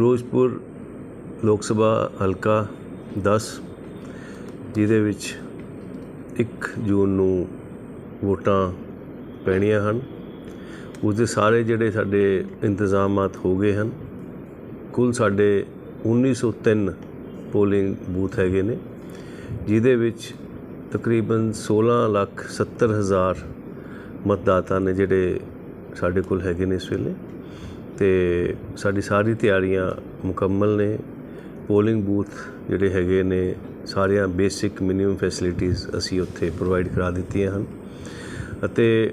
ਫਿਰੋਜ਼ਪੁਰ ਲੋਕ ਸਭਾ ਹਲਕਾ ਦਸ, ਜਿਹਦੇ ਵਿੱਚ ਇੱਕ ਜੂਨ ਨੂੰ ਵੋਟਾਂ ਪੈਣੀਆਂ ਹਨ। ਉਸਦੇ ਸਾਰੇ ਜਿਹੜੇ ਸਾਡੇ ਇੰਤਜ਼ਾਮਾਤ ਹੋ ਗਏ ਹਨ, ਕੁੱਲ ਸਾਡੇ 1903 ਪੋਲਿੰਗ ਬੂਥ ਹੈਗੇ ਨੇ, ਜਿਹਦੇ ਵਿੱਚ ਤਕਰੀਬਨ 16 ਲੱਖ 70 ਹਜ਼ਾਰ ਮਤਦਾਤਾ ਨੇ ਜਿਹੜੇ ਸਾਡੇ ਕੋਲ ਹੈਗੇ ਨੇ ਇਸ ਵੇਲੇ। ਤੇ ਸਾਡੀ ਸਾਰੀ ਤਿਆਰੀਆਂ ਮੁਕੰਮਲ ਨੇ। ਪੋਲਿੰਗ ਬੂਥ ਜਿਹੜੇ ਹੈਗੇ ਨੇ, ਸਾਰੀਆਂ ਬੇਸਿਕ ਮਿਨੀਮਮ ਫੈਸਿਲਿਟੀਜ਼ ਅਸੀਂ ਉੱਥੇ ਪ੍ਰੋਵਾਈਡ ਕਰਾ ਦਿੱਤੀਆਂ ਹਨ। ਅਤੇ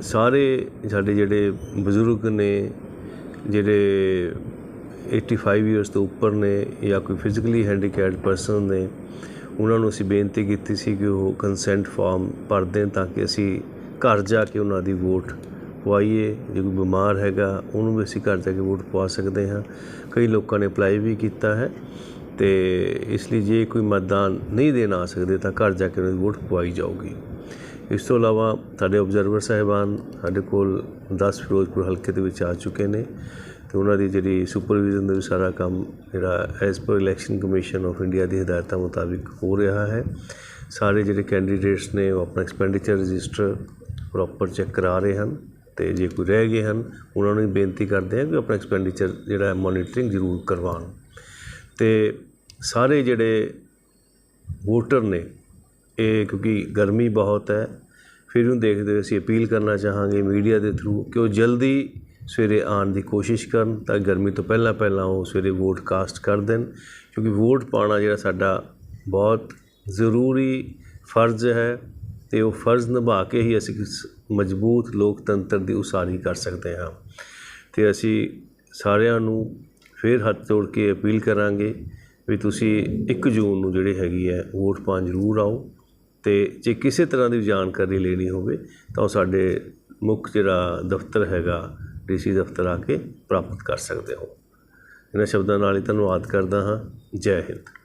ਸਾਰੇ ਸਾਡੇ ਜਿਹੜੇ ਬਜ਼ੁਰਗ ਨੇ, ਜਿਹੜੇ 85 ਇਅਰਸ ਤੋਂ ਉੱਪਰ ਨੇ ਜਾਂ ਕੋਈ ਫਿਜ਼ੀਕਲੀ ਹੈਂਡੀਕੈਪਡ ਪਰਸਨ ਨੇ, ਉਹਨਾਂ ਨੂੰ ਅਸੀਂ ਬੇਨਤੀ ਕੀਤੀ ਸੀ ਕਿ ਉਹ ਕੰਸੈਂਟ ਫਾਰਮ ਭਰ ਦੇਣ ਤਾਂ ਕਿ ਅਸੀਂ ਘਰ ਜਾ ਕੇ ਉਹਨਾਂ ਦੀ ਵੋਟ ਪਵਾਈਏ, ਜੇ ਕੋਈ ਬਿਮਾਰ ਹੈਗਾ, ਉਹਨੂੰ ਵੀ ਅਸੀਂ ਘਰ ਜਾ ਕੇ ਵੋਟ ਪਵਾ ਸਕਦੇ ਹਾਂ। ਕਈ ਲੋਕਾਂ ਨੇ ਅਪਲਾਈ ਵੀ ਕੀਤਾ ਹੈ ਤੇ ਇਸ ਲਈ ਜੇ ਕੋਈ ਮਤਦਾਨ ਨਹੀਂ ਦੇਣ ਆ ਸਕਦੇ, ਤਾਂ ਘਰ ਜਾ ਕੇ ਉਹਨਾਂ ਦੀ ਵੋਟ ਪਵਾਈ ਜਾਊਗੀ। ਇਸ ਤੋਂ ਇਲਾਵਾ ਸਾਡੇ ਆਬਜ਼ਰਵਰ ਸਾਹਿਬਾਨ ਸਾਡੇ ਕੋਲ 10 ਫਿਰੋਜ਼ਪੁਰ ਹਲਕੇ ਦੇ ਵਿੱਚ ਆ ਚੁੱਕੇ ਨੇ ਤੇ ਉਹਨਾਂ ਦੀ ਜਿਹੜੀ ਸੁਪਰਵਿਜ਼ਨ ਦਾ ਵੀ ਸਾਰਾ ਕੰਮ ਜਿਹੜਾ as per election commission of India ਦੀ ਹਦਾਇਤਾਂ ਮੁਤਾਬਿਕ ਹੋ ਰਿਹਾ ਹੈ। ਸਾਰੇ ਜਿਹੜੇ ਕੈਂਡੀਡੇਟਸ ਨੇ ਉਹ ਆਪਣਾ ਐਕਸਪੈਂਡੀਚਰ ਰਜਿਸਟਰ ਪ੍ਰੋਪਰ ਚੈੱਕ ਕਰਾ ਰਹੇ ਹਨ। ਤੇ ਜੇ ਕੋਈ ਰਹਿ ਗਏ ਹਨ, ਉਹਨਾਂ ਨੂੰ ਬੇਨਤੀ ਕਰਦੇ ਹਾਂ ਕਿ ਆਪਣਾ ਐਕਸਪੈਂਡੀਚਰ ਜਿਹੜਾ ਮੋਨੀਟਰਿੰਗ ਜ਼ਰੂਰ ਕਰਵਾਉਣ। ਤੇ ਸਾਰੇ ਜਿਹੜੇ ਵੋਟਰ ਨੇ, ਇਹ ਕਿਉਂਕਿ ਗਰਮੀ ਬਹੁਤ ਹੈ, ਫਿਰ ਨੂੰ ਦੇਖਦੇ ਹੋਏ ਅਸੀਂ ਅਪੀਲ ਕਰਨਾ ਚਾਹਾਂਗੇ ਮੀਡੀਆ ਦੇ ਥਰੂ ਕਿ ਉਹ ਜਲਦੀ ਸਵੇਰੇ ਆਉਣ ਦੀ ਕੋਸ਼ਿਸ਼ ਕਰਨ ਤਾਂ ਗਰਮੀ ਤੋਂ ਪਹਿਲਾਂ ਪਹਿਲਾਂ ਉਹ ਸਵੇਰੇ ਵੋਟ ਕਾਸਟ ਕਰ ਦੇਣ, ਕਿਉਂਕਿ ਵੋਟ ਪਾਉਣਾ ਜਿਹੜਾ ਸਾਡਾ ਬਹੁਤ ਜ਼ਰੂਰੀ ਫਰਜ਼ ਹੈ। ਅਤੇ ਉਹ ਫਰਜ਼ ਨਿਭਾ ਕੇ ਹੀ ਅਸੀਂ ਇਸ ਮਜ਼ਬੂਤ ਲੋਕਤੰਤਰ ਦੀ ਉਸਾਰੀ ਕਰ ਸਕਦੇ ਹਾਂ। ਅਤੇ ਅਸੀਂ ਸਾਰਿਆਂ ਨੂੰ ਫਿਰ ਹੱਥ ਜੋੜ ਕੇ ਅਪੀਲ ਕਰਾਂਗੇ ਵੀ ਤੁਸੀਂ ਇੱਕ ਜੂਨ ਨੂੰ ਜਿਹੜੀ ਹੈਗੀ ਹੈ ਵੋਟ ਪਾਉਣ ਜ਼ਰੂਰ ਆਓ ਅਤੇ ਜੇ ਕਿਸੇ ਤਰ੍ਹਾਂ ਦੀ ਜਾਣਕਾਰੀ ਲੈਣੀ ਹੋਵੇ ਤਾਂ ਉਹ ਸਾਡੇ ਮੁੱਖ ਜਿਹੜਾ ਦਫ਼ਤਰ ਹੈਗਾ, ਡੀਸੀ ਦਫ਼ਤਰ ਆ ਕੇ ਪ੍ਰਾਪਤ ਕਰ ਸਕਦੇ ਹੋ। ਇਹਨਾਂ ਸ਼ਬਦਾਂ ਨਾਲ ਹੀ ਧੰਨਵਾਦ ਕਰਦਾ ਹਾਂ। ਜੈ ਹਿੰਦ।